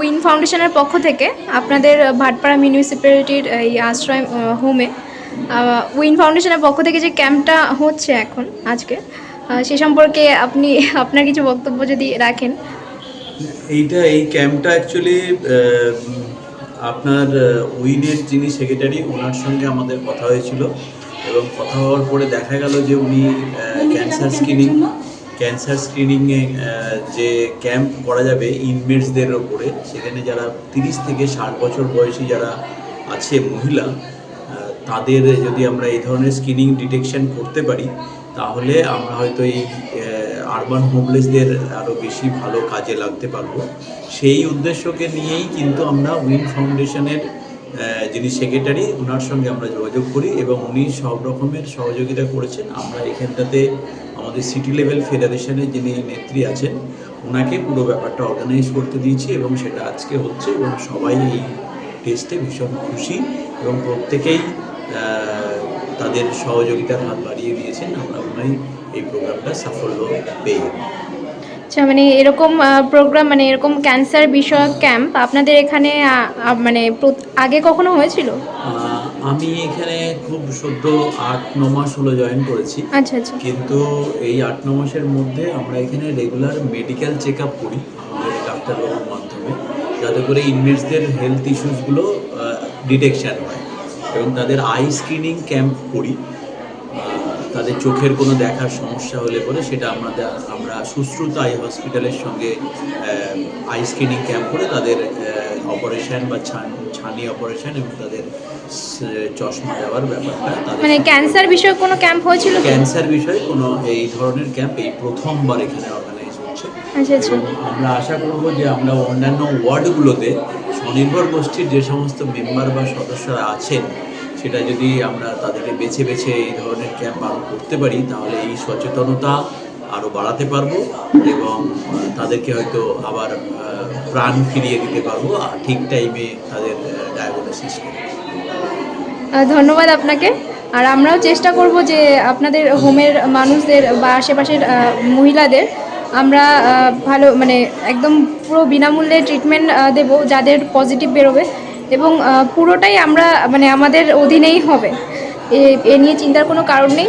Win ফাউন্ডেশনের পক্ষ থেকে আপনাদের ভাটপাড়া মিউনিসিপ্যালিটির এই আশ্রয় হোমে উইন ফাউন্ডেশনের পক্ষ থেকে যে ক্যাম্পটা হচ্ছে এখন আজকে সে সম্পর্কে আপনি, আপনার কিছু বক্তব্য যদি রাখেন। এইটা, এই ক্যাম্পটা অ্যাকচুয়ালি আপনার উইনের যিনি সেক্রেটারি ওনার সঙ্গে আমাদের কথা হয়েছিল এবং কথা হওয়ার পরে দেখা গেল যে উনি ক্যান্সার স্ক্রিনিং ক্যান্সার স্ক্রিনিংয়ে যে ক্যাম্প করা যাবে ইনমেটসদের ওপরে, সেখানে যারা তিরিশ থেকে ষাট বছর বয়সী যারা আছে মহিলা তাদের যদি আমরা এই ধরনের স্ক্রিনিং ডিটেকশন করতে পারি, তাহলে আমরা হয়তো এই আরবান হোমলেসদের আরও বেশি ভালো কাজে লাগতে পারব। সেই উদ্দেশ্যকে নিয়েই কিন্তু আমরা উইন ফাউন্ডেশনের যিনি সেক্রেটারি ওনার সঙ্গে আমরা যোগাযোগ করি এবং উনি সব রকমের সহযোগিতা করেছেন আমরা এখানটাতে আমাদের সিটি লেভেল ফেডারেশনের যিনি নেত্রী আছেন ওনাকে পুরো ব্যাপারটা অর্গানাইজ করতে দিয়েছি এবং সেটা আজকে হচ্ছে এবং সবাই এই টেস্টে ভীষণ খুশি এবং প্রত্যেকেই তাদের সহযোগিতার হাত বাড়িয়ে দিয়েছেন আমরা মনে এই প্রোগ্রামটা সাফল্য পেয়ে। আচ্ছা মানে এরকম প্রোগ্রাম মানে এরকম ক্যান্সার বিষয়ক ক্যাম্প আপনাদের এখানে মানে আগে কখনো হয়েছিল? আমি এখানে খুব সদ্য আট ন মাস হলো জয়েন করেছি। আচ্ছা আচ্ছা। কিন্তু এই আট ন মাসের মধ্যে আমরা এখানে রেগুলার মেডিকেল চেক আপ করি আমাদের ডাক্তারবাবুর মাধ্যমে। যাতে করে ইনমেটসদের হেলথ ইস্যুসগুলো ডিটেকশান হয়। এবং তাদের আই স্ক্রিনিং ক্যাম্প করি। তাদের চোখের কোনো দেখার সমস্যা হলে পরে সেটা আমাদের আমরা সুশ্রুত আই হসপিটালের সঙ্গে আই স্ক্রিনিং ক্যাম্প করে তাদের অপারেশন বা ছান ছানি অপারেশন এবং তাদের চশমা দেওয়ার ব্যাপারটা তাদের মানে ক্যান্সার বিষয়ক কোনো ক্যাম্প হয়েছিল ক্যান্সার বিষয়ে কোনো এই ধরনের ক্যাম্প এই প্রথমবার এখানে অর্গানাইজ হচ্ছে। আচ্ছা আচ্ছা। আমরা আশা করব যে আমরা অন্যান্য ওয়ার্ডগুলোতে স্বনির্ভর গোষ্ঠীর যে সমস্ত মেম্বার বা সদস্যরা আছেন সেটা যদি আমরা তাদেরকে বেছে বেছে এই ধরনের ক্যাম্প আরও করতে পারি, তাহলে এই সচেতনতা আরও বাড়াতে পারব এবং তাদেরকে হয়তো আবার প্রাণ ফিরিয়ে দিতে পারব, আর ঠিক টাইমে তাদের ডায়াগনোসিস ধন্যবাদ আপনাকে। আর আমরাও চেষ্টা করব যে আপনাদের হোমের মানুষদের বা আশেপাশের মহিলাদের আমরা ভালো মানে একদম পুরো বিনামূল্যে ট্রিটমেন্ট দেব, যাদের পজিটিভ বেরোবে এবং পুরোটাই আমরা মানে আমাদের অধীনেই হবে। এ- এ নিয়ে চিন্তার কোনো কারণ নেই।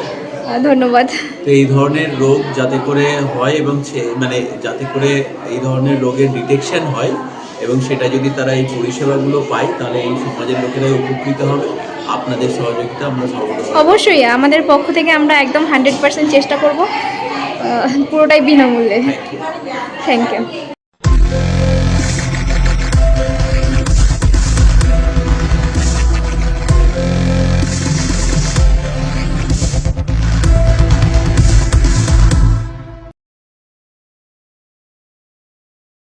ধন্যবাদ। তো এই ধরনের রোগ যাতে করে হয় এবং মানে যাতে করে এই ধরনের রোগের ডিটেকশন হয় এবং সেটা যদি তারা এই পরিষেবাগুলো পায় তাহলে এই সমাজের লোকেরাই উপকৃত হবে। আপনাদের সহযোগিতা আমরা অবশ্যই আমাদের পক্ষ থেকে আমরা একদম হান্ড্রেড পার্সেন্ট চেষ্টা করব। পুরোটাই বিনামূল্যে। Thank you